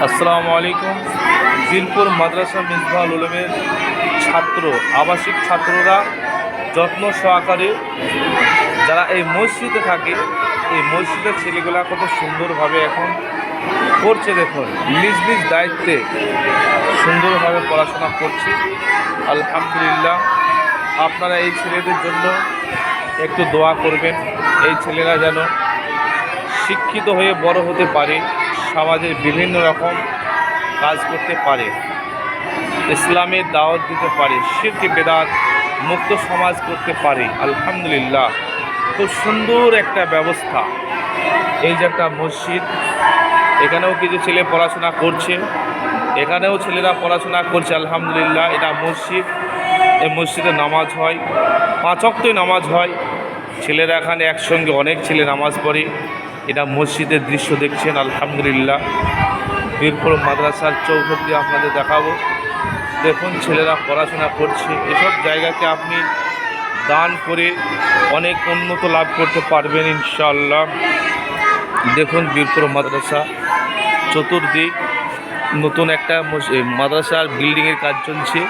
আসসালামু আলাইকুম। দিলপুর মাদ্রাসা মিসবাহুল উলুমের ছাত্র, আবাসিক ছাত্ররা যত্ন সহকারে যারা এই মসজিদে থাকে, এই মসজিদের ছেলেগুলা কত সুন্দরভাবে এখন করছে দেখুন। নিজ নিজ দায়িত্বে সুন্দরভাবে পড়াশোনা করছে। আলহামদুলিল্লাহ, আপনারা এই ছেলেদের জন্য একটু দোয়া করবেন। এই ছেলেরা যেন শিক্ষিত হয়ে বড় হতে পারে সমাজের বিভিন্ন রকম কাজ করতে পারে ইসলামের দাওয়াত দিতে পারে, শিরকে বেদাত, মুক্ত সমাজ করতে পারে, আলহামদুলিল্লাহ। খুব সুন্দর একটা ব্যবস্থা। এই যে একটা মসজিদ, এখানেও কিছু ছেলে পড়াশোনা করছে, এখানেও ছেলেরা পড়াশোনা করছে, আলহামদুলিল্লাহ। এটা মসজিদ, এই মসজিদে নামাজ হয়, পাঁচ অক্টই নামাজ হয়। ছেলেরা এখানে একসঙ্গে অনেক ছেলে নামাজ পড়ে। এটা মসজিদের দৃশ্য দেখছেন, আলহামদুলিল্লাহ। বীরপুর মাদ্রাসার চৌহদ্দি আপনাদের দেখাবো। দেখুন, ছেলেরা পড়াশোনা করছে। এসব জায়গাকে আপনি দান করে অনেক উন্নত লাভ করতে পারবেন, ইনশাআল্লাহ। দেখুন, বীরপুর মাদ্রাসা চতুর্দিক নতুন একটা মাদ্রাসার বিল্ডিংয়ের কাজ চলছে।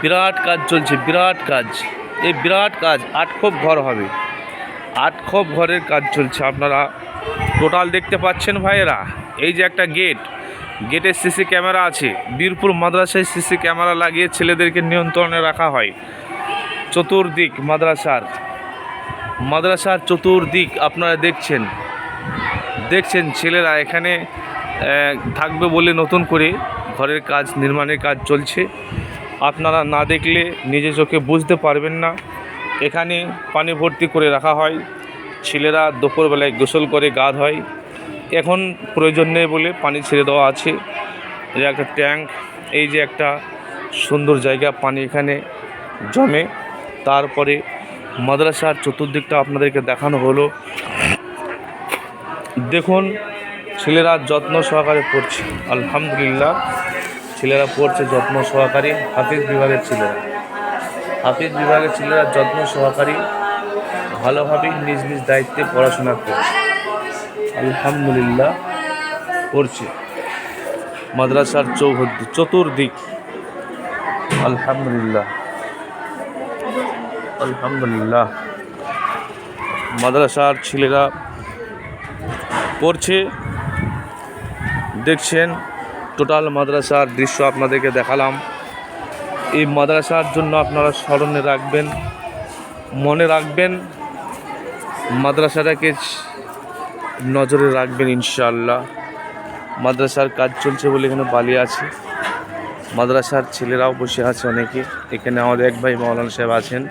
বিরাট কাজ চলছে, বিরাট কাজ। এই বিরাট কাজ আট খোপ ঘর হবে। আট খোপ ঘরের কাজ চলছে। আপনারা টোটাল দেখতে পাচ্ছেন ভাইয়েরা, এই যে একটা গেট, গেটের সিসি ক্যামেরা আছে। বীরপুর মাদ্রাসায় সিসি ক্যামেরা লাগিয়ে ছেলেদেরকে নিয়ন্ত্রণে রাখা হয়। চতুর্দিক মাদ্রাসার মাদ্রাসার চতুর্দিক আপনারা দেখছেন। দেখছেন ছেলেরা এখানে থাকবে বলে নতুন করে ঘরের কাজ, নির্মাণের কাজ চলছে। আপনারা না দেখলে নিজে চোখে বুঝতে পারবেন না। এখানে পানি ভর্তি করে রাখা হয়। ছেলেরা দুপুরবেলায় গোসল করে গা ধয়। এখন প্রয়োজন নেই বলে পানি ছেড়ে দেওয়া আছে। যে একটা ট্যাঙ্ক, এই যে একটা সুন্দর জায়গা পানি এখানে জমে। তারপরে মাদ্রাসার চতুর্দিকটা আপনাদেরকে দেখানো হলো। দেখুন, ছেলেরা যত্ন সহকারে পড়ছে। আলহামদুলিল্লাহ, ছেলেরা পড়ছে যত্ন সহকারে হাফিজ বিভাগের ছেলেরা। হাফিজ বিভাগের ছেলেরা যত্ন সহকারী ভালোভাবে নিজ নিজ দায়িত্বে পড়াশোনা করছে। আলহামদুলিল্লাহ পড়ছে মাদ্রাসার চৌহদ্দি, চতুর্দিক। আলহামদুলিল্লাহ। আলহামদুলিল্লাহ। মাদ্রাসার ছেলেরা পড়ছে দেখছেন, টোটাল মাদ্রাসার দৃশ্য আপনাদেরকে দেখালাম। এই মাদ্রাসার জন্য আপনারা স্মরণে রাখবেন, মনে রাখবেন, মাদ্রাসাটাকে নজরে রাখবেন ইনশাআল্লাহ। মাদ্রাসার কাজ চলছে বলে এখানে বালি আছে। মাদ্রাসার ছেলেরাও বসে আছে অনেকে। এখানে আমাদের এক ভাই মৌলানা সাহেব আছেন,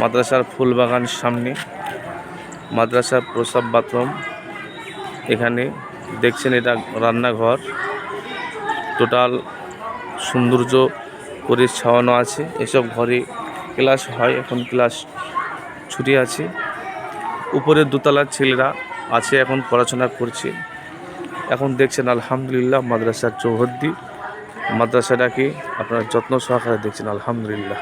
মাদ্রাসার ফুলবাগান সামনে। মাদ্রাসার প্রসাব বাথরুম এখানে। দেখছেন এটা রান্নাঘর। টোটাল সৌন্দর্য করে ছাওয়ানো আছে। এসব ঘরে ক্লাস হয়, এখন ক্লাস ছুটি আছে। উপরের দোতলার ছেলেরা আছে, এখন পড়াশোনা করছে। এখন দেখছেন, আলহামদুলিল্লাহ, মাদ্রাসার চৌহদ্দি। মাদ্রাসাটাকে আপনারা যত্ন সহকারে দেখছেন, আলহামদুলিল্লাহ।